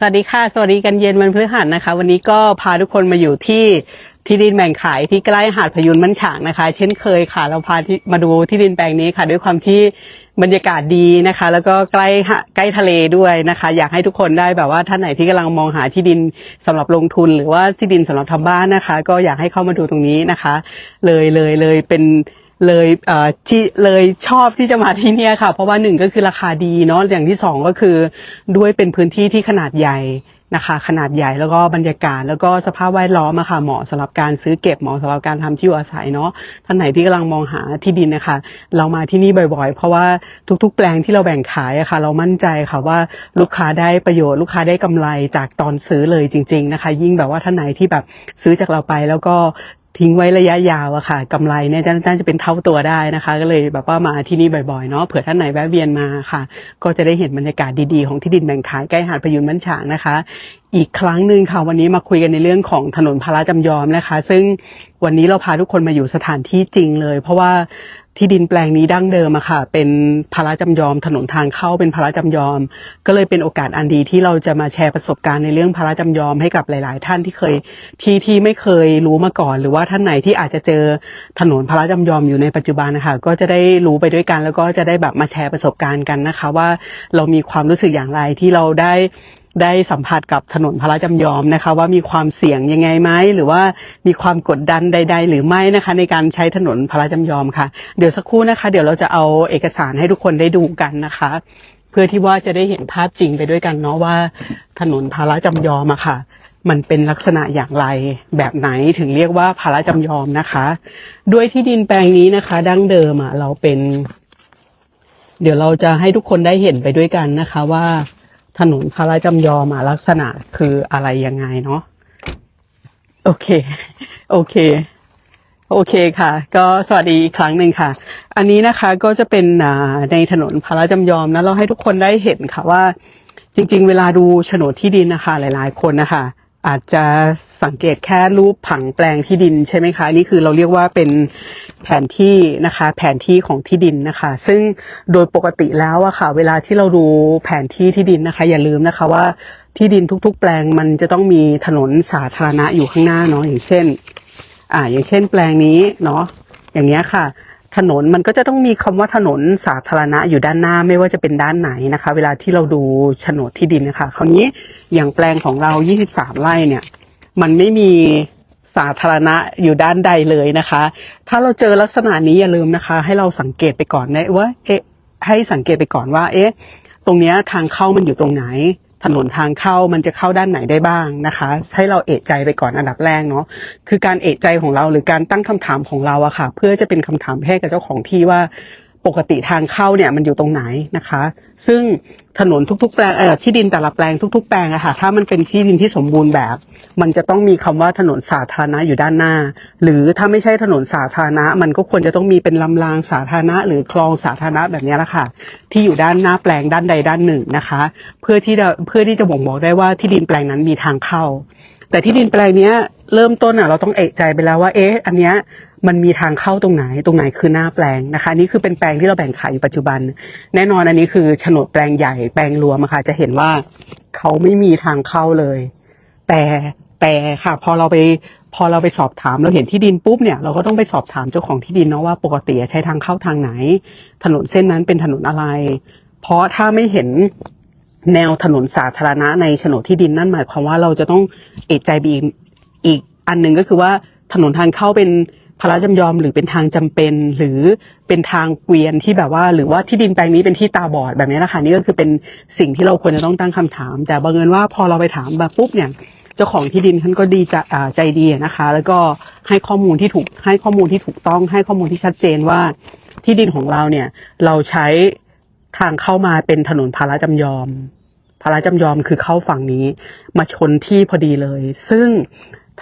สวัสดีค่ะ สวัสดีกันเย็นวันพฤหัสนะคะ วันนี้ก็พาทุกคนมาอยู่ที่ที่ดินแบ่งขายที่ใกล้หาดพยุนมันฉางนะคะ เช่นเคยค่ะ เราพาที่มาดูที่ดินแปลงนี้ค่ะ ด้วยความที่บรรยากาศดีนะคะ แล้วก็ใกล้ใกล้ทะเลด้วยนะคะ อยากให้ทุกคนได้แบบว่าท่านไหนที่กำลังมองหาที่ดินสำหรับลงทุน หรือว่าที่ดินสำหรับทำบ้านนะคะ ก็อยากให้เข้ามาดูตรงนี้นะคะ เลยเลยเลยเป็น เลยเอ่อที่เลยชอบที่จะมาที่เนี่ยค่ะ เพราะว่าหนึ่งก็คือราคาดีเนาะอย่างที่สองก็คือด้วยเป็นพื้นที่ที่ขนาดใหญ่นะคะ ขนาดใหญ่แล้วก็บรรยากาศ แล้วก็สภาพแวดล้อมอะค่ะเหมาะสำหรับการซื้อเก็บเหมาะสำหรับการทำที่อยู่อาศัยเนาะท่านไหนที่กำลังมองหาที่ดินนะคะ เรามาที่นี่บ่อยๆ เพราะว่าทุกๆ แปลงที่เราแบ่งขายอะค่ะ เรามั่นใจค่ะว่าลูกค้าได้ประโยชน์ลูกค้าได้กำไรจากตอนซื้อเลยจริง ๆนะคะ ยิ่งแบบว่าท่านไหนที่แบบซื้อจากเราไปแล้วก็ทิ้งไว้ระยะยาวอะค่ะกำไรเนี่ยจะน่าจะเป็นเท่าตัวได้นะคะ ก็เลยแบบว่ามาที่นี่บ่อยๆเนาะเผื่อท่านไหนแวะเวียนมาค่ะ ก็จะได้เห็นบรรยากาศดีๆของที่ดินแบ่งขายใกล้หาดพยุนมันฉางนะคะ อีกครั้งหนึ่งค่ะวันนี้มาคุยกันในเรื่องของถนนพระราจำยอมนะคะ ซึ่งวันนี้เราพาทุกคนมาอยู่สถานที่จริงเลย เพราะว่า ที่ดินแปลงนี้ดั้งเดิมอะค่ะ เป็นพระราจำยอมถนนทางเข้าเป็นพระราจำยอม ก็เลยเป็นโอกาสอันดีที่เราจะมาแชร์ประสบการณ์ในเรื่องพระราจำยอมให้กับหลาย ๆ ท่านที่เคยที่ที่ไม่เคยรู้มาก่อน หรือว่าท่านไหนที่อาจจะเจอถนนพระราจำยอมอยู่ในปัจจุบันนะคะก็จะได้รู้ไปด้วยกัน แล้วก็จะได้แบบมาแชร์ประสบการณ์กันนะคะ ว่าเรามีความรู้สึกอย่างไรที่เราได้ ได้สัมผัสกับถนนพระราชจำยอมนะคะ ว่ามีความเสี่ยงยังไงไหมหรือว่ามีความกดดันใด ๆ หรือไม่นะคะ ในการใช้ถนนพระราชจำยอมค่ะ เดี๋ยวสักครู่นะคะ เดี๋ยวเราจะเอาเอกสารให้ทุกคนได้ดูกันนะคะ เพื่อที่ว่าจะได้เห็นภาพจริงไปด้วยกันเนาะว่า ถนนพระราชจำยอมอะค่ะ มันเป็นลักษณะอย่างไรแบบไหนถึงเรียกว่าพระราชจำยอมนะคะ ด้วยที่ดินแปลงนี้นะคะ ดั้งเดิมอะเราเป็น เดี๋ยวเราจะให้ทุกคนได้เห็นไปด้วยกันนะคะว่า ถนนพระราชจำยอมอลักษณะคืออะไรยังไงเนาะโอเค โอเค โอเคค่ะ ก็สวัสดีอีกครั้งหนึ่งค่ะ อันนี้นะคะก็จะเป็นในถนนพระราชจำยอมนะเราให้ทุกคนได้เห็นค่ะว่า จริง ๆ เวลาดูโฉนดที่ดินนะคะ หลาย ๆ คนนะคะอาจจะสังเกตแค่รูปผังแปลงที่ดินใช่ไหมคะนี่คือเราเรียกว่าเป็น แผนที่นะคะ แผนที่ของที่ดินนะคะ ซึ่งโดยปกติแล้วอะค่ะ เวลาที่เราดูแผนที่ที่ดินนะคะ อย่าลืมนะคะว่าที่ดินทุก ๆ แปลงมันจะต้องมีถนนสาธารณะอยู่ข้างหน้าเนาะอย่างเช่น อ่า อย่างเช่น แปลงนี้เนาะอย่างเงี้ยค่ะถนนมันก็จะต้องมีคำว่าถนนสาธารณะอยู่ด้านหน้าไม่ว่าจะเป็นด้านไหนนะคะ เวลาที่เราดูโฉนดที่ดินนะคะ คราวนี้อย่างแปลงของเรา 23 ไร่เนี่ย มันไม่มี สาธารณะอยู่ด้านใดเลยนะคะ ถ้าเราเจอลักษณะนี้อย่าลืมนะคะ ให้เราสังเกตไปก่อนนะว่าเอ๊ะให้สังเกตไปก่อนว่า เอ๊ะ ตรงเนี้ยทางเข้ามันอยู่ตรงไหน ถนนทางเข้ามันจะเข้าด้านไหนได้บ้างนะคะ ให้เราเอะใจไปก่อนอันดับแรกเนาะคือการเอะใจของเราหรือการตั้งคำถามของเราอะค่ะ เพื่อจะเป็นคำถามให้กับเจ้าของที่ว่า ปกติทางเข้าเนี่ยมันอยู่ตรงไหนนะคะ ซึ่งถนนทุกๆแปลงเออที่ดินแต่ละแปลงทุก ๆ แปลงอะค่ะถ้ามันเป็นที่ดินที่สมบูรณ์แบบ มันจะต้องมีคำว่าถนนสาธารณะอยู่ด้านหน้า หรือถ้าไม่ใช่ถนนสาธารณะ มันก็ควรจะต้องมีเป็นลำรางสาธารณะ หรือคลองสาธารณะแบบนี้ละค่ะ ที่อยู่ด้านหน้าแปลงด้านใดด้านหนึ่งนะคะ เพื่อที่จะเพื่อที่จะบ่งบอกได้ว่าที่ดินแปลงนั้นมีทางเข้า แต่ที่ดินแปลงเนี้ยเริ่มต้นอะเราต้องเอะใจไปแล้วว่าเอ๊ะอันเนี้ยมันมีทางเข้าตรงไหนตรงไหนคือหน้าแปลงนะคะนนี่คือเป็นแปลงที่เราแบ่งขายอยู่ปัจจุบัน แน่นอนอันนี้คือโฉนดแปลงใหญ่แปลงรวมอะค่ะจะเห็นว่าเขาไม่มีทางเข้าเลย แต่แต่ค่ะ พอเราไปพอเราไปสอบถามเราเห็นที่ดินปุ๊บเนี่ยเราก็ต้องไปสอบถามเจ้าของที่ดินเนาะว่าปกติใช้ทางเข้าทางไหน ถนนเส้นนั้นเป็นถนนอะไร เพราะถ้าไม่เห็น แนวถนนสาธารณะในโฉนดที่ดินนั่นหมายความว่าเราจะต้องเอกใจไปอีกอีกอันหนึ่งก็คือว่าถนนทางเข้าเป็นพระราชจำยอมหรือเป็นทางจำเป็น หรือเป็นทางเกวียนที่แบบว่า หรือว่าที่ดินแปลงนี้เป็นที่ตาบอดแบบนี้นะคะนี่ก็คือเป็นสิ่งที่เราควรจะต้องตั้งคำถาม แต่บังเอิญว่าพอเราไปถามแบบปุ๊บเนี่ยเจ้าของที่ดินท่านก็ดีจะใจดีนะคะ แล้วก็ให้ข้อมูลที่ถูกให้ข้อมูลที่ถูกต้องให้ข้อมูลที่ชัดเจนว่าที่ดินของเราเนี่ยเราใช้ ทางเข้ามาเป็นถนนพาราจำยอมพาราจำยอมคือเข้าฝั่งนี้ มาชนที่พอดีเลย ซึ่ง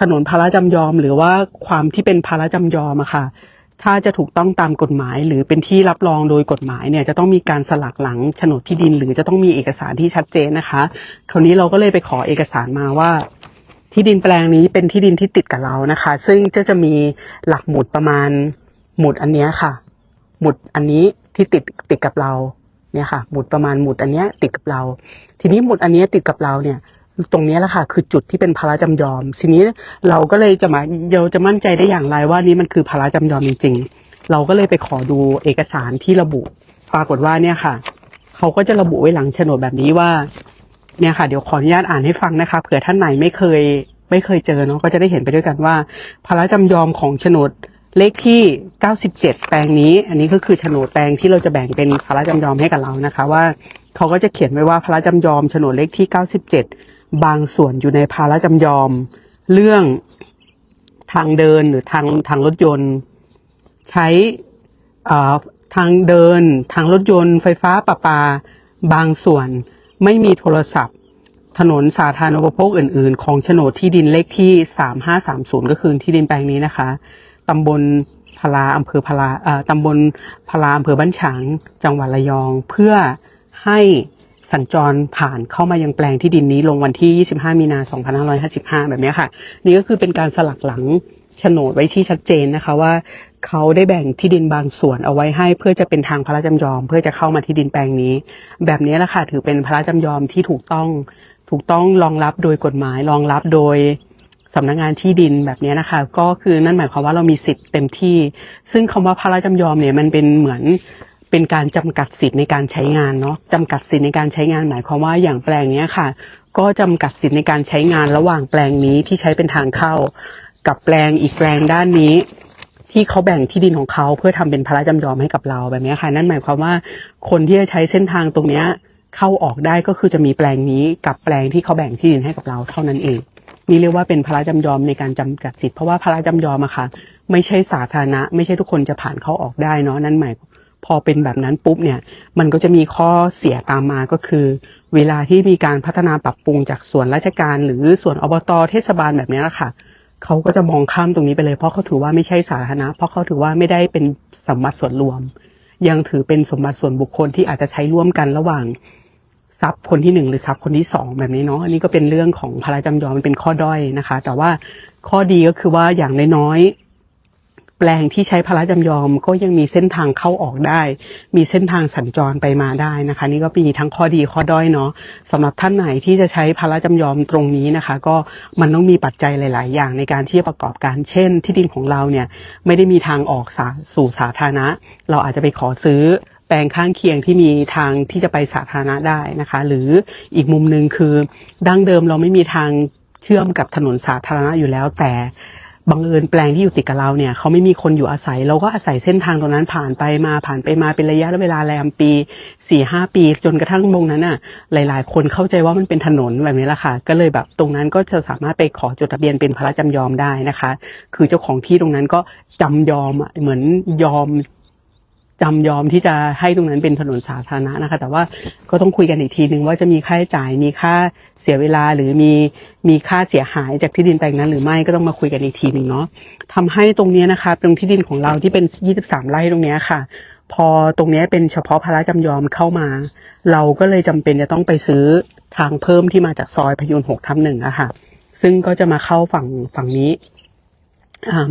ถนนพาราจำยอม หรือว่าความที่เป็นพาราจำยอมอะค่ะ ถ้าจะถูกต้องตามกฎหมาย หรือเป็นที่รับรองโดยกฎหมายเนี่ยจะต้องมีการสลักหลังโฉนดที่ดิน หรือจะต้องมีเอกสารที่ชัดเจนนะคะ คราวนี้เราก็เลยไปขอเอกสารมาว่าที่ดินแปลงนี้เป็นที่ดินที่ติดกับเรานะคะ ซึ่งจะจะมีหลักหมุดประมาณหมุดอันเนี้ยค่ะ หมุดอันนี้ที่ติดติดกับเรา เนี่ยค่ะหมุดประมาณหมุดอันเนี้ยติดกับเรา ทีนี้หมุดอันเนี้ยติดกับเราเนี่ยตรงนี้แหละค่ะ คือจุดที่เป็นภาระจำยอม ทีนี้เราก็เลยจะมาเราจะมั่นใจได้อย่างไรว่านี่มันคือภาระจำยอมจริงๆ เราก็เลยไปขอดูเอกสารที่ระบุปรากฏว่าเนี่ยค่ะ เขาก็จะระบุไว้หลังโฉนดแบบนี้ว่า เนี่ยค่ะ เดี๋ยวขออนุญาตอ่านให้ฟังนะคะเผื่อท่านไหนไม่เคย ไม่เคยเจอเนาะก็จะได้เห็นไปด้วยกันว่า ภาระจำยอมของโฉนด เลขที่ 97 แปลงนี้ อันนี้ก็คือโฉนดแปลงที่เราจะแบ่งเป็นภาระจำยอมให้กับเรานะคะ ว่าเขาก็จะเขียนไว้ว่าภาระจำยอมโฉนดเลขที่ 97 บางส่วนอยู่ในภาระจำยอม เรื่องทางเดินหรือทางทางรถยนต์ ใช้อ่าทางเดิน ทางรถยนต์ ไฟฟ้าประปา บางส่วนไม่มีโทรศัพท์ ถนนสาธารณูปโภคอื่น ๆ ของโฉนดที่ดินเลขที่ 3530 ก็คือที่ดินแปลงนี้นะคะ ตำบลพลาอำเภอพลาตำบลพลาอำเภอบ้านฉางจังหวัดระยอง เพื่อให้สัญจรผ่านเข้ามายังแปลงที่ดินนี้ลงวันที่ 25 มีนา 2555 แบบนี้ค่ะ นี่ก็คือเป็นการสลักหลังโฉนดไว้ที่ชัดเจนนะคะว่า เขาได้แบ่งที่ดินบางส่วนเอาไว้ให้ เพื่อจะเป็นทางพระราชจำยอม เพื่อจะเข้ามาที่ดินแปลงนี้ แบบนี้แหละค่ะถือเป็นพระราชจำยอมที่ถูกต้องถูกต้องรองรับโดยกฎหมายรองรับโดย สำนักงานที่ดินแบบนี้นะคะ ก็คือนั่นหมายความว่าเรามีสิทธิ์เต็มที่ ซึ่งคำว่าพระราชจำยอมเนี่ยมันเป็นเหมือนเป็นการจำกัดสิทธิ์ในการใช้งานเนาะจำกัดสิทธิ์ในการใช้งานหมายความว่าอย่างแปลงนี้ค่ะ ก็จำกัดสิทธิ์ในการใช้งานระหว่างแปลงนี้ที่ใช้เป็นทางเข้า กับแปลงอีกแปลงด้านนี้ที่เขาแบ่งที่ดินของเขาเพื่อทำเป็นพระราชจำยอมให้กับเราแบบนี้ค่ะ นั่นหมายความว่าคนที่จะใช้เส้นทางตรงเนี้ยเข้าออกได้ก็คือจะมีแปลงนี้กับแปลงที่เขาแบ่งที่ดินให้กับเราเท่านั้นเอง นี่เรียกว่าเป็นพระจำยอมในการจำกัดสิทธิ์เพราะว่าพระจำยอมอะค่ะ ไม่ใช่สาธารณะ ไม่ใช่ทุกคนจะผ่านเข้าออกได้เนาะนั่นหมายพอเป็นแบบนั้นปุ๊บเนี่ย มันก็จะมีข้อเสียตามมาก็คือ เวลาที่มีการพัฒนาปรับปรุงจากส่วนราชการ หรือส่วนอบตเทศบาลแบบนี้ละค่ะเขาก็จะมองข้ามตรงนี้ไปเลยเพราะเขาถือว่าไม่ใช่สาธารณะ เพราะเขาถือว่าไม่ได้เป็นสมบัติส่วนรวม ยังถือเป็นสมบัติส่วนบุคคลที่อาจจะใช้ร่วมกันระหว่าง ทรัพย์คนที่หนึ่งหรือทรัพย์คนที่สองแบบนี้เนาะอันนี้ก็เป็นเรื่องของพระราจำยอมมันเป็นข้อด้อยนะคะ แต่ว่าข้อดีก็คือว่าอย่างน้อยแปลงที่ใช้พระราจำยอมก็ยังมีเส้นทางเข้าออกได้ มีเส้นทางสัญจรไปมาได้นะคะ นี่ก็มีทั้งข้อดีข้อด้อยเนาะสำหรับท่านไหนที่จะใช้พระราจำยอมตรงนี้นะคะ ก็มันต้องมีปัจจัยหลาย ๆ อย่างในการที่จะประกอบการเช่น ที่ดินของเราเนี่ยไม่ได้มีทางออกสสู่สาธารณะ เราอาจจะไปขอซื้อ แปลงข้างเคียงที่มีทางที่จะไปสาธารณะได้นะคะ หรืออีกมุมหนึ่งคือดั้งเดิมเราไม่มีทางเชื่อมกับถนนสาธารณะอยู่แล้ว แต่บังเอิญแปลงที่อยู่ติดกับเราเนี่ยเขาไม่มีคนอยู่อาศัย เราก็อาศัยเส้นทางตรงนั้นผ่านไปมาผ่านไปมาเป็นระยะเวลาแรมปีสี่ห้าปี จนกระทั่งตรงนั้นอะ หลาย ๆ คนเข้าใจว่ามันเป็นถนนแบบนี้แหละค่ะ ก็เลยแบบตรงนั้นก็จะสามารถไปขอจดทะเบียนเป็นพระราชจำยอมได้นะคะ คือเจ้าของที่ตรงนั้นก็จำยอมเหมือนยอม จำยอมที่จะให้ตรงนั้นเป็นถนนสาธารณะนะคะ แต่ว่าก็ต้องคุยกันอีกทีหนึ่งว่าจะมีค่าใช้จ่ายมีค่าเสียเวลาหรือมีมีค่าเสียหายจากที่ดินแปลงนั้น หรือไม่ก็ต้องมาคุยกันอีกทีหนึ่งเนาะทำให้ตรงเนี้ยนะคะตรงที่ดินของเราที่เป็น 23 ไร่ตรงเนี้ยค่ะ พอตรงเนี้ยเป็นเฉพาะพระราชจำยอมเข้ามา เราก็เลยจำเป็นจะต้องไปซื้อทางเพิ่มที่มาจากซอยพยุนหกทับหนึ่งอะค่ะ ซึ่งก็จะมาเข้าฝั่งฝั่งนี้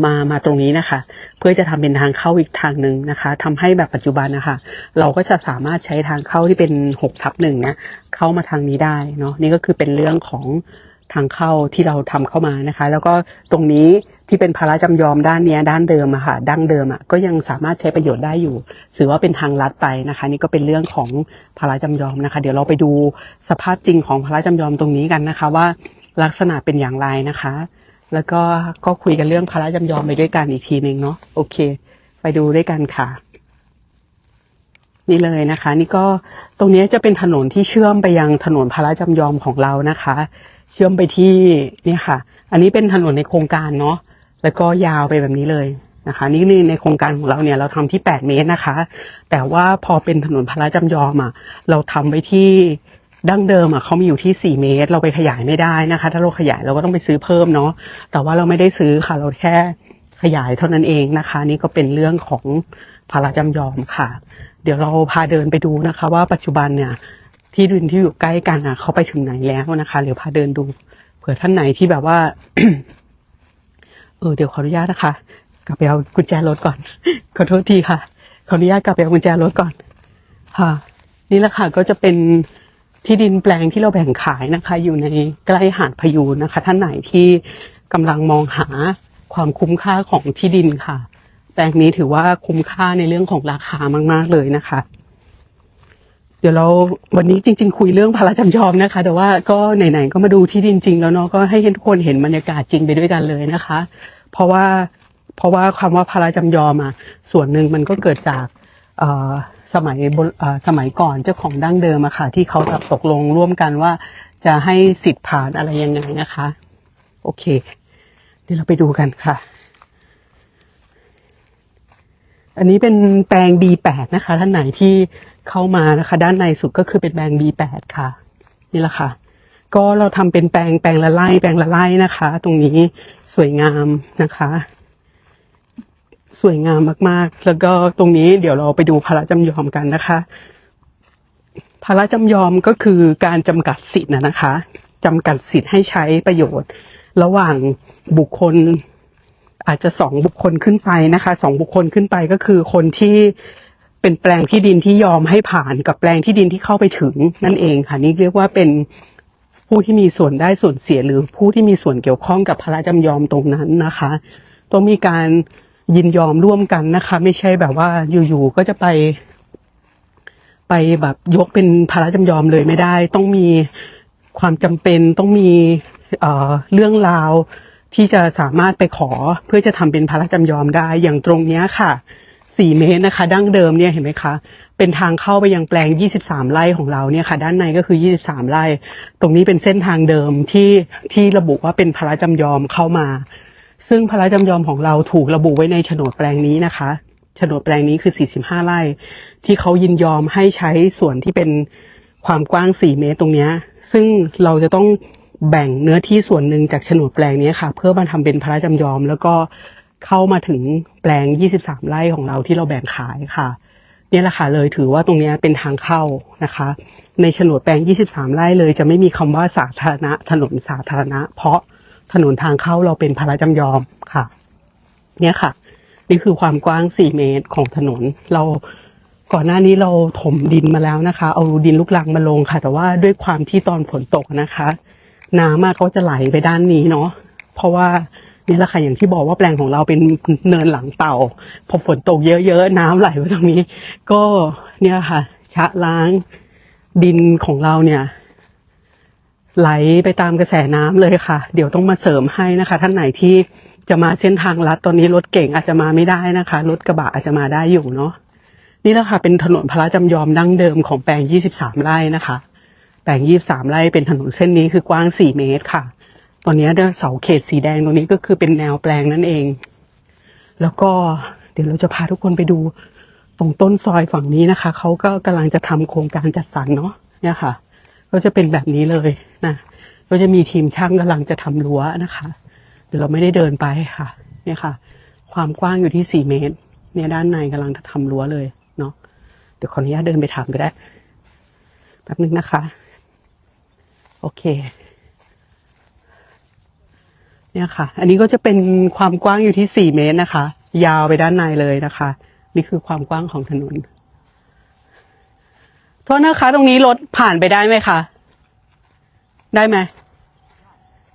มามาตรงนี้นะคะ เพื่อจะทำเป็นทางเข้าอีกทางหนึ่งนะคะทำให้แบบปัจจุบันนะคะเราก็จะสามารถใช้ทางเข้าที่เป็นหกทับหนึ่งเนี่ยเข้ามาทางนี้ได้เนาะนี่ก็คือเป็นเรื่องของทางเข้าที่เราทำเข้ามานะคะ แล้วก็ตรงนี้ที่เป็นภาระจำยอมด้านเนี้ยด้านเดิมอะค่ะดั้งเดิมอะก็ยังสามารถใช้ประโยชน์ได้อยู่ ถือว่าเป็นทางลัดไปนะคะ นี่ก็เป็นเรื่องของภาระจำยอมนะคะ เดี๋ยวเราไปดูสภาพจริงของภาระจำยอมตรงนี้กันนะคะว่าลักษณะเป็นอย่างไรนะคะ แล้วก็ก็คุยกันเรื่องภาระจำยอมไปด้วยกันอีกทีหนึ่งเนาะโอเค ไปดูด้วยกันค่ะ นี่เลยนะคะ นี่ก็ตรงนี้จะเป็นถนนที่เชื่อมไปยังถนนพระราชจำยอมของเรานะคะ เชื่อมไปที่นี่ค่ะ อันนี้เป็นถนนในโครงการเนาะแล้วก็ยาวไปแบบนี้เลยนะคะ นี่ในโครงการของเราเนี่ยเราทำที่ 8 เมตรนะคะ แต่ว่าพอเป็นถนนพระราจำยอมอะเราทำไปที่ ดั้งเดิมอะเขามีอยู่ที่ 4 เมตร เราไปขยายไม่ได้นะคะ ถ้าเราขยายเราก็ต้องไปซื้อเพิ่มเนาะแต่ว่าเราไม่ได้ซื้อค่ะ เราแค่ขยายเท่านั้นเองนะคะ นี่ก็เป็นเรื่องของพระราจำยอมค่ะ เดี๋ยวเราพาเดินไปดูนะคะ ว่าปัจจุบันเนี่ย ที่ดินที่อยู่ใกล้กันอะเขาไปถึงไหนแล้วนะคะเดี๋ยวพาเดินดูเผื่อท่านไหนที่แบบว่า เออเดี๋ยวขออนุญาตนะคะ กลับไปเอากุญแจรถก่อนขอโทษทีค่ะขออนุญาตกลับไปเอากุญแจรถก่อนค่ะ นี่แหละค่ะก็จะเป็น ที่ดินแปลงที่เราแบ่งขายนะคะ อยู่ในใกล้หาดพยูนนะคะ ท่านไหนที่กำลังมองหาความคุ้มค่าของที่ดินค่ะ แปลงนี้ถือว่าคุ้มค่าในเรื่องของราคามาก ๆ เลยนะคะ เดี๋ยวเราวันนี้จริง ๆ คุยเรื่องพระราจำยอมนะคะ แต่ว่าก็ไหนๆก็มาดูที่ดินจริงแล้วเนาะก็ให้ทุกคนเห็นบรรยากาศจริงไปด้วยกันเลยนะคะ เพราะว่าเพราะว่าคำว่าพระราจำยอมอะส่วนหนึ่งมันก็เกิดจากเอ่อ สมัยสมัยก่อนเจ้าของดั้งเดิมอะค่ะ ที่เขาแบบตกลงร่วมกันว่า จะให้สิทธิ์ผ่านอะไรยังไงนะคะ โอเค เดี๋ยวเราไปดูกันค่ะ อันนี้เป็นแปลง B8 นะคะ ท่านไหนที่เข้ามานะคะ ด้านในสุดก็คือเป็นแปลง B8 ค่ะ นี่แหละค่ะ ก็เราทำเป็นแปลงแปลงละไล่แปลงละไล่นะคะ ตรงนี้สวยงามนะคะ สวยงามมากๆ แล้วก็ตรงนี้เดี๋ยวเราไปดูพระจำยอมกันนะคะพระจำยอมก็คือการจำกัดสิทธิ์นะนะคะจำกัดสิทธิ์ให้ใช้ประโยชน์ ระหว่างบุคคลอาจจะสองบุคคลขึ้นไปนะคะสองบุคคลขึ้นไปก็คือคนที่เป็นแปลงที่ดินที่ยอมให้ผ่านกับแปลงที่ดินที่เข้าไปถึงนั่นเองค่ะนี่เรียกว่าเป็นผู้ที่มีส่วนได้ส่วนเสียหรือผู้ที่มีส่วนเกี่ยวข้องกับพระราชจำยอมตรงนั้นนะคะ ต้องมีการ ยินยอมร่วมกันนะคะ ไม่ใช่แบบว่าอยู่ๆก็จะไป ไปแบบยกเป็นภาระจำยอมเลยไม่ได้ ต้องมีความจำเป็นต้องมีเอ่อเรื่องราวที่จะสามารถไปขอเพื่อจะทำเป็นภาระจำยอมได้อย่างตรงเนี้ยค่ะ4เมตรนะคะ ดั้งเดิมเนี่ยเห็นไหมคะ เป็นทางเข้าไปยังแปลง 23 ไร่ของเราเนี่ยค่ะ ด้านในก็คือ 23 ไร่ ตรงนี้เป็นเส้นทางเดิมที่ที่ระบุว่าเป็นภาระจำยอมเข้ามา ซึ่งพระราชจำยอมของเราถูกระบุไว้ในโฉนดแปลงนี้นะคะโฉนดแปลงนี้คือ 45 ไร่ ที่เขายินยอมให้ใช้ส่วนที่เป็นความกว้าง 4 เมตรตรงนี้ ซึ่งเราจะต้องแบ่งเนื้อที่ส่วนหนึ่งจากโฉนดแปลงนี้ค่ะ เพื่อมาทำเป็นพระราชจำยอม แล้วก็เข้ามาถึงแปลง 23 ไร่ของเราที่เราแบ่งขายค่ะนี่แหละค่ะเลยถือว่าตรงนี้เป็นทางเข้านะคะ ในโฉนดแปลง 23 ไร่เลย จะไม่มีคำว่าสาธารณะถนนสาธารณะ เพราะ ถนนทางเข้าเราเป็นพระจำยอมค่ะ เนี่ยค่ะ นี่คือความกว้าง 4 เมตรของถนน เราก่อนหน้านี้เราถมดินมาแล้วนะคะ เอาดินลูกรังมาลงค่ะ แต่ว่าด้วยความที่ตอนฝนตกนะคะ น้ำอะเขาจะไหลไปด้านนี้เนาะเพราะว่านี่แหละค่ะอย่างที่บอกว่าแปลงของเราเป็นเนินหลังเต่า พอฝนตกเยอะๆน้ำไหลไปตรงนี้ ก็เนี่ยค่ะ ชะล้างดินของเราเนี่ย ไหลไปตามกระแสน้ำเลยค่ะ เดี๋ยวต้องมาเสริมให้นะคะ ท่านไหนที่จะมาเส้นทางลัดตอนนี้รถเก่งอาจจะมาไม่ได้นะคะรถกระบะอาจจะมาได้อยู่เนาะนี่แหละค่ะเป็นถนนพระจำยอมดั้งเดิมของแปลง 23 ไร่นะคะ แปลง 23 ไร่เป็นถนนเส้นนี้คือกว้าง 4 เมตรค่ะ ตอนนี้เสาเขตสีแดงตรงนี้ก็คือเป็นแนวแปลงนั่นเอง แล้วก็เดี๋ยวเราจะพาทุกคนไปดูตรงต้นซอยฝั่งนี้นะคะเขาก็กำลังจะทำโครงการจัดสรรเนาะเนี่ยค่ะ ก็จะเป็นแบบนี้เลยนะ ก็จะมีทีมช่างกำลังจะทำรั้วนะคะ เดี๋ยวเราไม่ได้เดินไปค่ะ เนี่ยค่ะ ความกว้างอยู่ที่4เมตร เนี่ยด้านในกำลังจะทำรั้วเลยเนาะ เดี๋ยวขออนุญาตเดินไปถามก็ได้แป๊บนึงนะคะ โอเค เนี่ยค่ะ อันนี้ก็จะเป็นความกว้างอยู่ที่4เมตรนะคะ ยาวไปด้านในเลยนะคะ นี่คือความกว้างของถนน โทษนะคะ ตรงนี้รถผ่านไปได้ไหมคะได้ไหม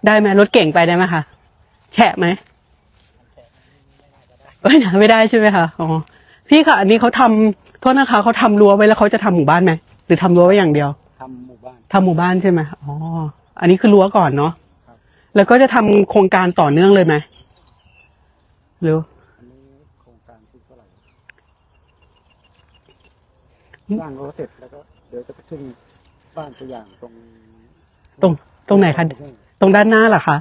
ได้ไหมรถเก่งไปได้ไหมคะแฉะไหมไม่นะไม่ได้ใช่ไหมคะอ๋อพี่ค่ะ อันนี้เขาทำโทษนะคะเขาทำรั้วไว้แล้วเขาจะทำหมู่บ้านไหมหรือทำรั้วไว้อย่างเดียวทำหมู่บ้านทำหมู่บ้านใช่ไหมอ๋ออันนี้คือรั้วก่อนเนาะครับแล้วก็จะทำโครงการต่อเนื่องเลยไหมหรือ อันนี้โครงการที่เท่าไหร่ สร้างรั้วเสร็จแล้วก็เดี๋ยวจะไปขึ้นบ้านตัวอย่างตรงตรงตรงไหนคะตรงด้านหน้าเหรอคะ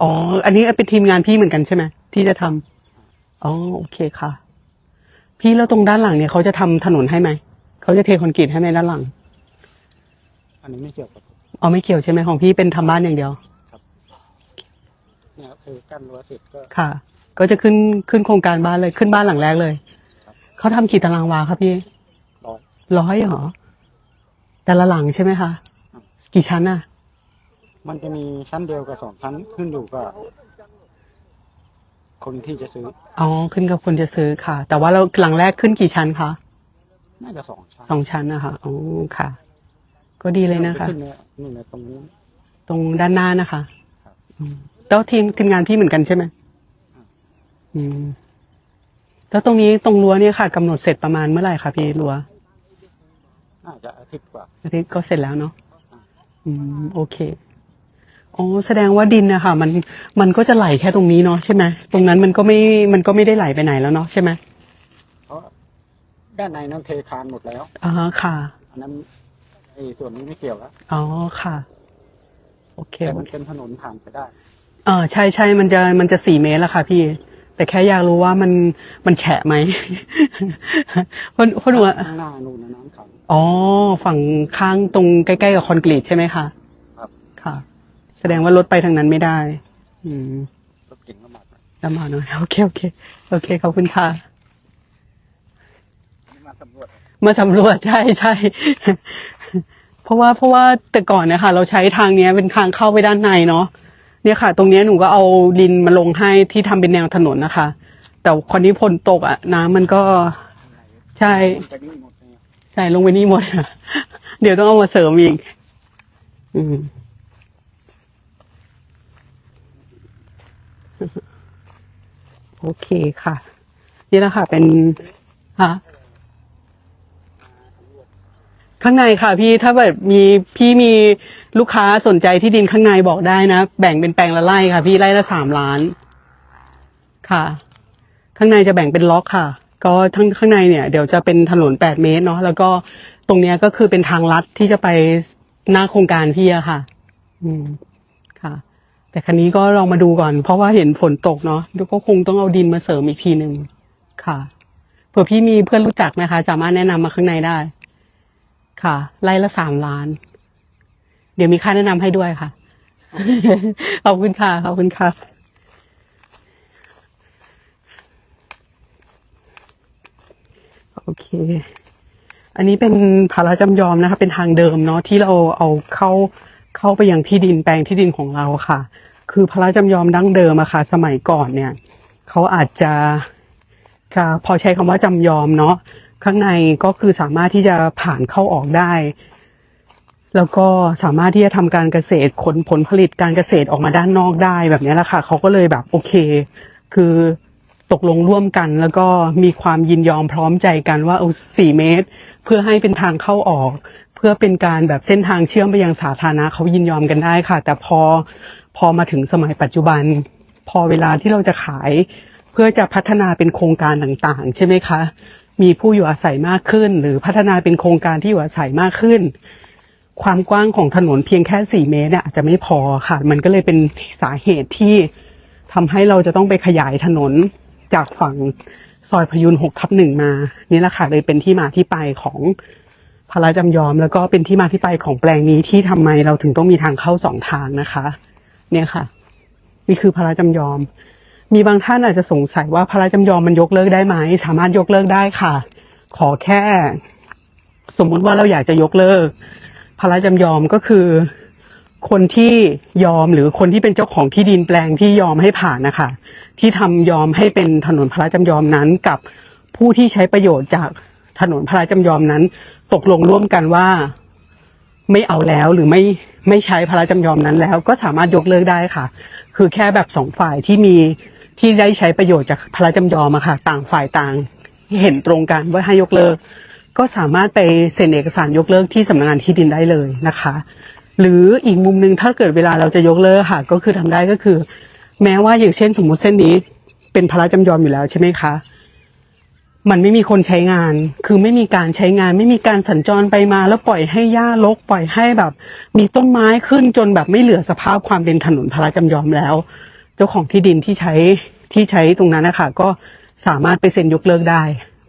อ๋อ อันนี้เป็นทีมงานพี่เหมือนกันใช่ไหมที่จะทำอ๋อโอเคค่ะ พี่แล้วตรงด้านหลังเนี่ยเขาจะทำถนนให้ไหมเขาจะเทคอนกรีตให้ไหมด้านหลัง อันนี้ไม่เกี่ยวกับอ๋อไม่เกี่ยวใช่ไหมของพี่เป็นทำบ้านอย่างเดียวเนี่ยคือกั้นรั้วเสร็จก็ค่ะ ก็จะขึ้นขึ้นโครงการบ้านเลยขึ้นบ้านหลังแรกเลยครับเขาทำกี่ตารางวาครับพี่ ร้อยร้อยเหรอ แต่ละหลังใช่ไหมคะ กี่ชั้นอะมันจะมีชั้นเดียวกับสองชั้นขึ้นอยู่กับคนที่จะซื้อ อ๋อ ขึ้นกับคนจะซื้อค่ะ แต่ว่าเราหลังแรกขึ้นกี่ชั้นคะ น่าจะสองชั้นสองชั้นนะคะอ๋อค่ะ ก็ดีเลยนะคะขึ้นเนี่ยนี่นะตรงนี้ ตรงด้านหน้านะคะครับอืมแล้วทีมทีมงานพี่เหมือนกันใช่ไหมครับอืม แล้วตรงนี้ตรงรั้วเนี่ยค่ะกำหนดเสร็จประมาณเมื่อไหร่คะพี่รั้ว น่าจะอาทิตย์กว่าอาทิตย์ก็เสร็จแล้วเนาะอ่าอืมโอเคอ๋อแสดงว่าดินนะคะมันมันก็จะไหลแค่ตรงนี้เนาะใช่ไหมตรงนั้นมันก็ไม่มันก็ไม่ได้ไหลไปไหนแล้วเนาะใช่ไหมเพราะด้านในนั้นเทคานหมดแล้วอ่าค่ะอันนั้นไอ้ส่วนนี้ไม่เกี่ยวแล้วอ๋อค่ะ โอเคแต่โอมันเคเป็นถนนผ่านไปได้เออใช่ใช่มันจะมันจะสี่เมตรแล้วค่ะ พี่ แต่แค่อยากรู้ว่ามันมันแฉะไหมเพราะเพราะหนูอะข้างหน้านู่นนะน้ำขังอ๋อฝั่งข้างตรงใกล้ๆกับคอนกรีตใช่ไหมคะครับค่ะ แสดงว่ารถไปทางนั้นไม่ได้ อืมรถเก่งลำบากหน่อยลำบากหน่อยโอเคโอเคโอเคขอบคุณค่ะอันนี้มาสำรวจมาสำรวจใช่ใช่เพราะว่าเพราะว่าแต่ก่อนเนะคะเราใช้ทางเนี้ยเป็นทางเข้าไปด้านในเนาะ เนี่ยค่ะ ตรงนี้หนูก็เอาดินมาลงให้ที่ทำเป็นแนวถนนนะคะ แต่คนนี้ฝนตกอะ น้ำมันก็ใช่ใช่ลงไปนี่หมดเดี๋ยวต้องเอามาเสริมอีก อืมโอเคค่ะ นี่นะคะเป็นฮะ ข้างในค่ะพี่ถ้าแบบมีพี่มีลูกค้าสนใจที่ดินข้างในบอกได้นะ แบ่งเป็นแปลงละไร่ค่ะ พี่ไร่ละสามล้าน ค่ะ ข้างในจะแบ่งเป็นล็อกค่ะ ก็ทั้งข้างในเนี่ยเดี๋ยวจะเป็นถนนแปดเมตรเนาะแล้วก็ตรงเนี้ยก็คือเป็นทางลัดที่จะไปหน้าโครงการพี่อะค่ะ อืมค่ะ แต่คันนี้ก็ลองมาดูก่อน เพราะว่าเห็นฝนตกเนาะเดี๋ยวก็คงต้องเอาดินมาเสริมอีกทีหนึ่งค่ะเผื่อพี่มีเพื่อนรู้จักนะคะ สามารถแนะนำมาข้างในได้ ค่ะไร่ละสามล้าน เดี๋ยวมีค่าแนะนำให้ด้วยค่ะ ขอบคุณค่ะ ขอบคุณค่ะ โอเค อันนี้เป็นภาระจำยอมนะคะ เป็นทางเดิมเนาะที่เราเอาเข้าเข้าไปยังที่ดินแปลงที่ดินของเราค่ะ คือภาระจำยอมดั้งเดิมอะค่ะ สมัยก่อนเนี่ย เขาอาจจะค่ะพอใช้คำว่าจำยอมเนาะ ข้างในก็คือสามารถที่จะผ่านเข้าออกได้ แล้วก็สามารถที่จะทำการเกษตรขนผลผลิตการเกษตรออกมาด้านนอกได้แบบนี้แหละค่ะเขาก็เลยแบบโอเค คือตกลงร่วมกัน แล้วก็มีความยินยอมพร้อมใจกันว่าเอาสี่เมตร เพื่อให้เป็นทางเข้าออก เพื่อเป็นการแบบเส้นทางเชื่อมไปยังสาธารณะเขายินยอมกันได้ค่ะ แต่พอพอมาถึงสมัยปัจจุบัน พอเวลาที่เราจะขาย เพื่อจะพัฒนาเป็นโครงการต่างๆ ใช่ไหมคะ มีผู้อยู่อาศัยมากขึ้น หรือพัฒนาเป็นโครงการที่อยู่อาศัยมากขึ้น ความกว้างของถนนเพียงแค่ 4 เมตรเนี่ยอาจจะไม่พอค่ะ มันก็เลยเป็นสาเหตุที่ทำให้เราจะต้องไปขยายถนนจากฝั่งซอยพยุน6ทับหนึ่งมา นี่แหละค่ะเลยเป็นที่มาที่ไปของพระราชจำยอม แล้วก็เป็นที่มาที่ไปของแปลงนี้ที่ทำไมเราถึงต้องมีทางเข้าสองทางนะคะ เนี่ยค่ะ นี่คือพระราชจำยอม มีบางท่านอาจจะสงสัยว่าพระราชจำยอมมันยกเลิกได้ไหม สามารถยกเลิกได้ค่ะ ขอแค่ สมมุติว่าเราอยากจะยกเลิก พระราชจำยอมก็คือ คนที่ยอมหรือคนที่เป็นเจ้าของที่ดินแปลงที่ยอมให้ผ่านนะคะ ที่ทำยอมให้เป็นถนนพระราชจำยอมนั้นกับผู้ที่ใช้ประโยชน์จากถนนพระราชจำยอมนั้น ตกลงร่วมกันว่าไม่เอาแล้วหรือไม่ไม่ใช้พระราชจำยอมนั้นแล้ว ก็สามารถยกเลิกได้ค่ะ คือแค่แบบสองฝ่ายที่มี ที่ได้ใช้ประโยชน์จากพระราชจำยอมอะค่ะ ต่างฝ่ายต่างเห็นตรงกันว่าให้ยกเลิก ก็สามารถไปเซ็นเอกสารยกเลิกที่สำนักงานที่ดินได้เลยนะคะ หรืออีกมุมหนึ่งถ้าเกิดเวลาเราจะยกเลิกค่ะ ก็คือทำได้ก็คือ แม้ว่าอย่างเช่น สมมุติเส้นนี้ เป็นพระราชจำยอมอยู่แล้วใช่ไหมคะมันไม่มีคนใช้งาน คือไม่มีการใช้งาน ไม่มีการสัญจรไปมา แล้วปล่อยให้หญ้ารก ปล่อยให้แบบ มีต้นไม้ขึ้นจนแบบไม่เหลือสภาพความเป็นถนนพระราชจำยอมแล้ว เจ้าของที่ดินที่ใช้ที่ใช้ตรงนั้นนะคะก็สามารถไปเซ็นยกเลิกได้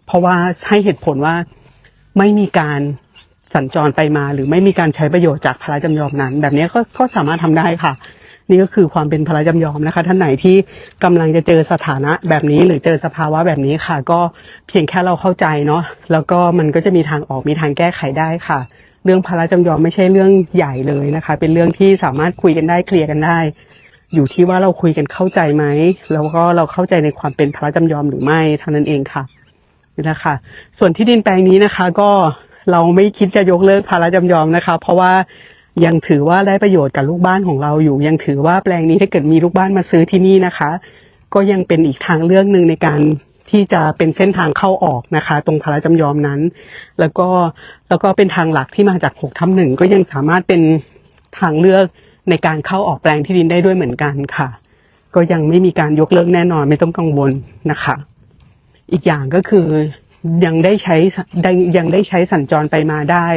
เพราะว่าให้เหตุผลว่าไม่มีการสัญจรไปมา หรือไม่มีการใช้ประโยชน์จากพระราชจำยอมนั้น แบบนี้ก็ก็สามารถทำได้ค่ะ นี่ก็คือความเป็นพระราชจำยอมนะคะ ท่านไหนที่กำลังจะเจอสถานะแบบนี้หรือเจอสภาวะแบบนี้ค่ะ ก็เพียงแค่เราเข้าใจเนาะแล้วก็มันก็จะมีทางออกมีทางแก้ไขได้ค่ะ เรื่องพระราชจำยอมไม่ใช่เรื่องใหญ่เลยนะคะ เป็นเรื่องที่สามารถคุยกันได้เคลียร์กันได้ อยู่ที่ว่าเราคุยกันเข้าใจไหมแล้วก็เราเข้าใจในความเป็นพระจำยอมหรือไม่เท่านั้นเองค่ะนี่แหละค่ะส่วนที่ดินแปลงนี้นะคะ ก็เราไม่คิดจะยกเลิกภาระจำยอมนะคะ เพราะว่ายังถือว่าได้ประโยชน์กับลูกบ้านของเราอยู่ ยังถือว่าแปลงนี้ถ้าเกิดมีลูกบ้านมาซื้อที่นี่นะคะ ก็ยังเป็นอีกทางเลือกหนึ่งในการที่จะเป็นเส้นทางเข้าออกนะคะ ตรงภาระจำยอมนั้น แล้วก็แล้วก็เป็นทางหลักที่มาจากหกทับหนึ่งก็ยังสามารถเป็นทางเลือก ในการเข้าออกแปลงที่ดินได้ด้วยเหมือนกันค่ะ ก็ยังไม่มีการยกเลิกแน่นอนไม่ต้องกังวลนะคะ อีกอย่างก็คือยังได้ใช้ยังได้ใช้สัญจรไปมาได้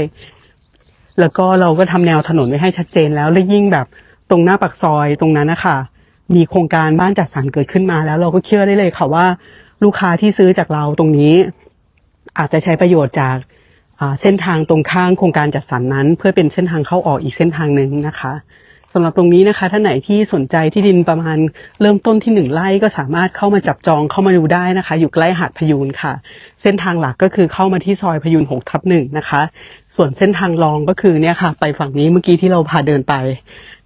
แล้วก็เราก็ทำแนวถนนไว้ให้ชัดเจนแล้วและยิ่งแบบตรงหน้าปากซอยตรงนั้นนะคะมีโครงการบ้านจัดสรรเกิดขึ้นมาแล้ว เราก็เชื่อได้เลยค่ะว่า ลูกค้าที่ซื้อจากเราตรงนี้ อาจจะใช้ประโยชน์จากเส้นทางตรงข้างโครงการจัดสรรนั้น เพื่อเป็นเส้นทางเข้าออกอีกเส้นทางหนึ่งนะคะ สำหรับตรงนี้นะคะ ท่านไหนที่สนใจที่ดินประมาณเริ่มต้นที่หนึ่งไร่ก็สามารถเข้ามาจับจองเข้ามาดูได้นะคะ อยู่ใกล้หาดพยูนค่ะ เส้นทางหลักก็คือเข้ามาที่ซอยพยูนหกทับหนึ่งนะคะ ส่วนเส้นทางรองก็คือเนี่ยค่ะ ไปฝั่งนี้เมื่อกี้ที่เราพาเดินไป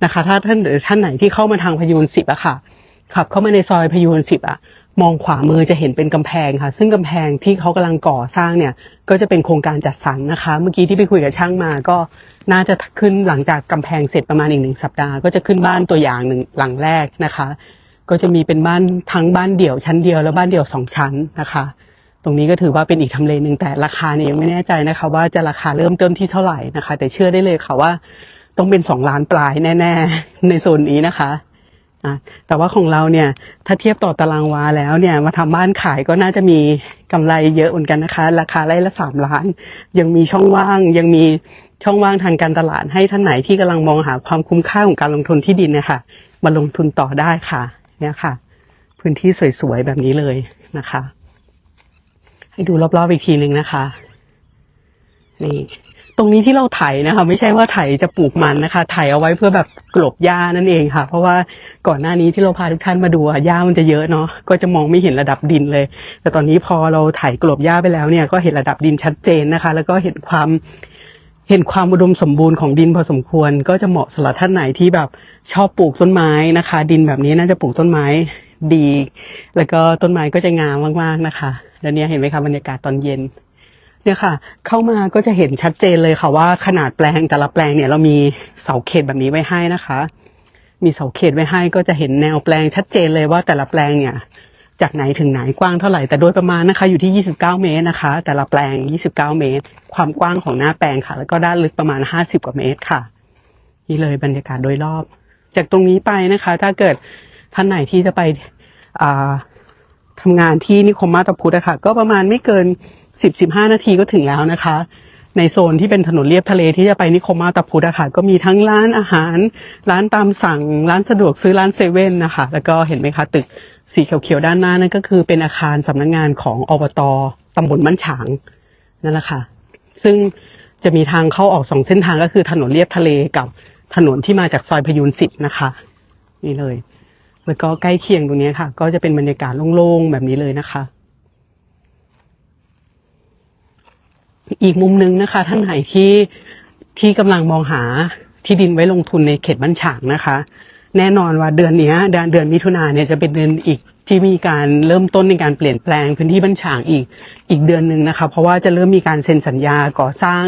นะคะ ถ้าท่านหรือท่านไหนที่เข้ามาทางพยูนสิบอะค่ะขับเข้ามาในซอยพยูนสิบอะ มองขวามือจะเห็นเป็นกำแพงค่ะ ซึ่งกำแพงที่เขากำลังก่อสร้างเนี่ย ก็จะเป็นโครงการจัดสรรนะคะ เมื่อกี้ที่ไปคุยกับช่างมา ก็น่าจะขึ้นหลังจากกำแพงเสร็จประมาณอีกหนึ่งสัปดาห์ ก็จะขึ้นบ้านตัวอย่างหนึ่งหลังแรกนะคะ ก็จะมีเป็นบ้านทั้งบ้านเดี่ยวชั้นเดียวแล้วบ้านเดี่ยวสองชั้นนะคะ ตรงนี้ก็ถือว่าเป็นอีกทำเลหนึ่งแต่ราคาเนี่ยยังไม่แน่ใจนะคะ ว่าจะราคาเริ่มต้นที่เท่าไหร่นะคะ แต่เชื่อได้เลยค่ะว่า ต้องเป็นสองล้านปลายแน่ ๆ ในโซนนี้นะคะ อะแต่ว่าของเราเนี่ย ถ้าเทียบต่อตารางวาแล้วเนี่ย มาทำบ้านขายก็น่าจะมีกำไรเยอะเหมือนกันนะคะ ราคาไร่ละสามล้าน ยังมีช่องว่างยังมีช่องว่างทางการตลาดให้ท่านไหนที่กำลังมองหาความคุ้มค่าของการลงทุนที่ดินเนี่ยค่ะมาลงทุนต่อได้ค่ะ เนี่ยค่ะ พื้นที่สวยๆแบบนี้เลยนะคะ ให้ดูรอบๆอีกทีหนึ่งนะคะ นี่ ตรงนี้ที่เราไถนะคะ ไม่ใช่ว่าไถจะปลูกมันนะคะไถเอาไว้เพื่อแบบกลบหญ้านั่นเองค่ะ เพราะว่าก่อนหน้านี้ที่เราพาทุกท่านมาดูหญ้ามันจะเยอะเนาะก็จะมองไม่เห็นระดับดินเลย แต่ตอนนี้พอเราไถกลบหญ้าไปแล้วเนี่ยก็เห็นระดับดินชัดเจนนะคะ แล้วก็เห็นความเห็นความอุดมสมบูรณ์ของดินพอสมควร ก็จะเหมาะสำหรับท่านไหนที่แบบชอบปลูกต้นไม้นะคะ ดินแบบนี้น่าจะปลูกต้นไม้ดี แล้วก็ต้นไม้ก็จะงามมากๆนะคะ แล้วเนี่ยเห็นไหมคะบรรยากาศตอนเย็น เนี่ยค่ะ เข้ามาก็จะเห็นชัดเจนเลยค่ะว่าขนาดแปลงแต่ละแปลงเนี่ยเรามีเสาเขตแบบนี้ไว้ให้นะคะ มีเสาเขตไว้ให้ก็จะเห็นแนวแปลงชัดเจนเลยว่าแต่ละแปลงเนี่ยจากไหนถึงไหนกว้างเท่าไหร่แต่โดยประมาณนะคะอยู่ที่ 29 เมตรนะคะ แต่ละแปลง 29 เมตร ความกว้างของหน้าแปลงค่ะ แล้วก็ด้านลึกประมาณ 50 กว่าเมตรค่ะ นี่เลยบรรยากาศโดยรอบ จากตรงนี้ไปนะคะ ถ้าเกิดท่านไหนที่จะไปอ่าทำงานที่นิคมมาตาพุทธะค่ะ ก็ประมาณไม่เกิน สิบสิบห้านาทีก็ถึงแล้วนะคะ ในโซนที่เป็นถนนเลียบทะเลที่จะไปนิคมมาตาพุทธอะค่ะก็มีทั้งร้านอาหาร ร้านตามสั่ง ร้านสะดวกซื้อร้านเซเว่นนะคะแล้วก็เห็นไหมคะตึกสีเขียวๆด้านหน้านั่นก็คือเป็นอาคารสำนักงานของอบตตำบลบ้านฉางนั่นแหละค่ะ ซึ่งจะมีทางเข้าออกสองเส้นทางก็คือถนนเลียบทะเลกับถนนที่มาจากซอยพยูนสิบนะคะ นี่เลย แล้วก็ใกล้เคียงตรงนี้ค่ะ ก็จะเป็นบรรยากาศโล่งๆแบบนี้เลยนะคะ อีกมุมนึงนะคะ ท่านไหนที่ที่กำลังมองหาที่ดินไว้ลงทุนในเขตบ้านฉางนะคะ แน่นอนว่าเดือนนี้เดือนเดือนมิถุนาเนี่ยจะเป็นเดือนอีกที่มีการเริ่มต้นในการเปลี่ยนแปลงพื้นที่บ้านฉางอีกอีกเดือนหนึ่งนะคะ เพราะว่าจะเริ่มมีการเซ็นสัญญาก่อสร้าง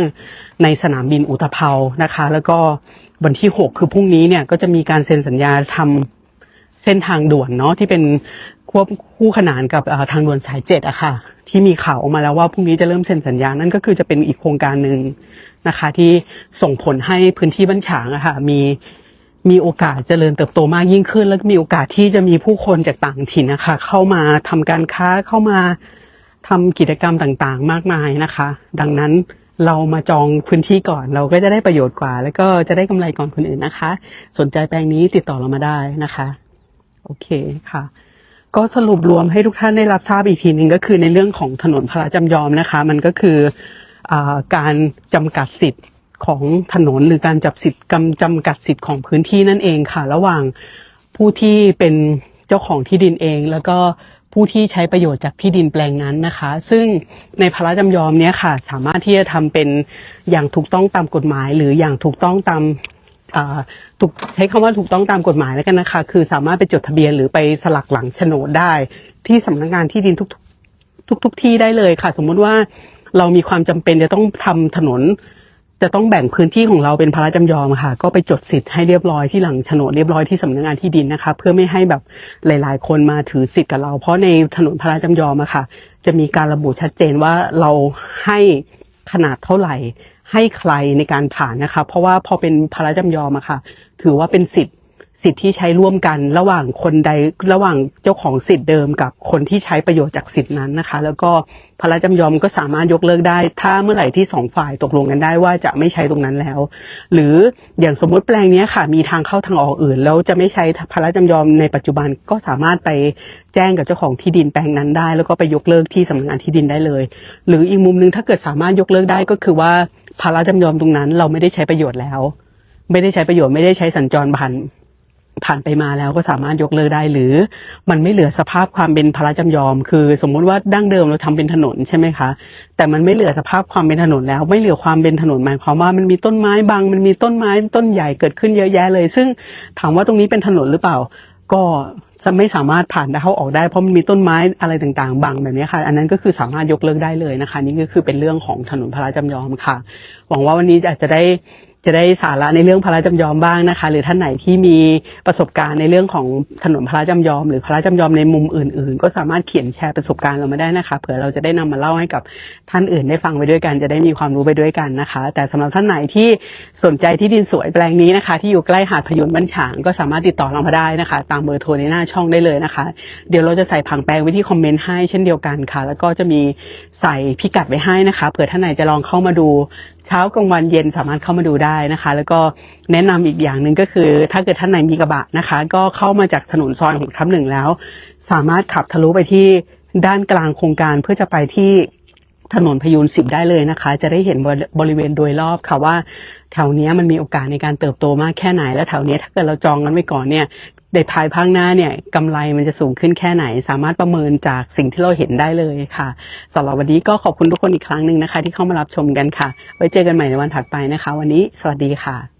ในสนามบินอุตภเปานะคะ แล้วก็วันที่ 6 คือพรุ่งนี้เนี่ยก็จะมีการเซ็นสัญญาทำเส้นทางด่วนเนาะที่เป็น ควบคู่ขนานกับทางด่วนสายเจ็ดอะค่ะ ที่มีข่าวออกมาแล้วว่าพรุ่งนี้จะเริ่มเซ็นสัญญา นั่นก็คือจะเป็นอีกโครงการหนึ่งนะคะ ที่ส่งผลให้พื้นที่บ้านฉางอะค่ะมีมีโอกาสเจริญเติบโตมากยิ่งขึ้น แล้วมีโอกาสที่จะมีผู้คนจากต่างถิ่นนะคะ เข้ามาทำการค้าเข้ามาทำกิจกรรมต่างๆ มากมายนะคะ ดังนั้นเรามาจองพื้นที่ก่อนเราก็จะได้ประโยชน์กว่า แล้วก็จะได้กำไรก่อนคนอื่นนะคะ สนใจแปลงนี้ติดต่อเรามาได้นะคะ โอเคค่ะ ก็สรุปรวมให้ทุกท่านได้รับทราบอีกทีหนึ่งก็คือในเรื่องของถนนพระราชจำยอมนะคะ มันก็คืออการจำกัดสิทธิ์ของถนนหรือการจับสิทธิ์กำจำกัดสิทธิ์ของพื้นที่นั่นเองค่ะ ระหว่างผู้ที่เป็นเจ้าของที่ดินเอง แล้วก็ผู้ที่ใช้ประโยชน์จากที่ดินแปลงนั้นนะคะ ซึ่งในพระราชจำยอมเนี้ยค่ะ สามารถที่จะทำเป็นอย่างถูกต้องตามกฎหมาย หรืออย่างถูกต้องตาม ถูกใช้คำว่าถูกต้องตามกฎหมายแล้วกันนะคะ คือสามารถไปจดทะเบียนหรือไปสลักหลังโฉนดได้ ที่สำนักงานที่ดินทุกๆทุกที่ได้เลยค่ะ สมมุติว่าเรามีความจำเป็นจะต้องทำถนน จะต้องแบ่งพื้นที่ของเราเป็นพระราจำยอมค่ะ ก็ไปจดสิทธิ์ให้เรียบร้อยที่หลังโฉนดเรียบร้อยที่สำนักงานที่ดินนะคะ เพื่อไม่ให้แบบหลาย ๆ คนมาถือสิทธิ์กับเรา เพราะในถนนพระราจำยอมอะค่ะ จะมีการระบุชัดเจนว่าเราให้ขนาดเท่าไหร่ ให้ใครในการผ่านนะคะ เพราะว่าพอเป็นพระราชจำยอมอะค่ะ ถือว่าเป็นสิทธิ์สิทธิ์ที่ใช้ร่วมกันระหว่างคนใดระหว่างเจ้าของสิทธิ์เดิมกับคนที่ใช้ประโยชน์จากสิทธินั้นนะคะ แล้วก็พระราชจำยอมก็สามารถยกเลิกได้ ถ้าเมื่อไหร่ที่สองฝ่ายตกลงกันได้ว่าจะไม่ใช้ตรงนั้นแล้ว หรืออย่างสมมติแปลงนี้ค่ะ มีทางเข้าทางออกอื่น แล้วจะไม่ใช้พระราชจำยอมในปัจจุบันก็สามารถไปแจ้งกับเจ้าของที่ดินแปลงนั้นได้ แล้วก็ไปยกเลิกที่สำนักงานที่ดินได้เลย หรืออีกมุมหนึงถ้าเกิดสามารถยกเลิกได้ก็คือว่า พระราชจำยอมตรงนั้น เราไม่ได้ใช้ประโยชน์แล้ว ไม่ได้ใช้ประโยชน์ไม่ได้ใช้สัญจรผ่านผ่านไปมาแล้วก็สามารถยกเลิกได้หรือ มันไม่เหลือสภาพความเป็นพระราชจำยอม คือ สมมุติว่าดั้งเดิมเราทำเป็นถนนใช่ไหมคะ แต่มันไม่เหลือสภาพความเป็นถนนแล้ว ไม่เหลือความเป็นถนนหมายความว่ามันมีต้นไม้บางมันมีต้นไม้ต้นใหญ่เกิดขึ้นเยอะแยะเลย ซึ่งถามว่าตรงนี้เป็นถนนหรือเปล่า ก็ จะไม่สามารถผ่านเข้าออกได้เพราะมันมีต้นไม้อะไรต่างๆบังแบบนี้ค่ะ อันนั้นก็คือสามารถยกเลิกได้เลยนะคะ นี่ก็คือเป็นเรื่องของถนนพระราชจำยอมค่ะ หวังว่าวันนี้อาจจะได้ จะได้สาระในเรื่องพระราชจำยอมบ้างนะคะ หรือท่านไหนที่มีประสบการณ์ในเรื่องของถนนพระราชจำยอม หรือพระราชจำยอมในมุมอื่น ๆ ก็สามารถเขียนแชร์ประสบการณ์เรามาได้นะคะ เผื่อเราจะได้นำมาเล่าให้กับท่านอื่นได้ฟังไปด้วยกัน จะได้มีความรู้ไปด้วยกันนะคะ แต่สำหรับท่านไหนที่สนใจที่ดินสวยแปลงนี้นะคะ ที่อยู่ใกล้หาดพยุนบ้านฉางก็สามารถติดต่อเรามาได้นะคะ ตามเบอร์โทรในหน้าช่องได้เลยนะคะ เดี๋ยวเราจะใส่ผังแปลงไว้ที่คอมเมนต์ให้เช่นเดียวกันค่ะ แล้วก็จะมีใส่พิกัดไว้ให้นะคะ เผื่อท่านไหนจะลองเข้ามาดูเช้ากลางวันเย็นสามารถเข้ามาดูได้นะคะ แล้วก็แนะนำอีกอย่างหนึ่งก็คือ ถ้าเกิดท่านไหนมีกระบะนะคะ ก็เข้ามาจากถนนซอยหกทับหนึ่งแล้ว สามารถขับทะลุไปที่ด้านกลางโครงการเพื่อจะไปที่ถนนพยูนสิบได้เลยนะคะ จะได้เห็นบริบริเวณโดยรอบค่ะว่าแถวนี้มันมีโอกาสในการเติบโตมากแค่ไหนและแถวเนี้ยถ้าเกิดเราจองกันไว้ก่อนเนี่ย ในภายภาคหน้าเนี่ยกำไรมันจะสูงขึ้นแค่ไหน สามารถประเมินจากสิ่งที่เราเห็นได้เลยค่ะสำหรับวันนี้ก็ขอบคุณทุกคนอีกครั้งหนึ่งนะคะ ที่เข้ามารับชมกันค่ะ ไว้เจอกันใหม่ในวันถัดไปนะคะ วันนี้สวัสดีค่ะ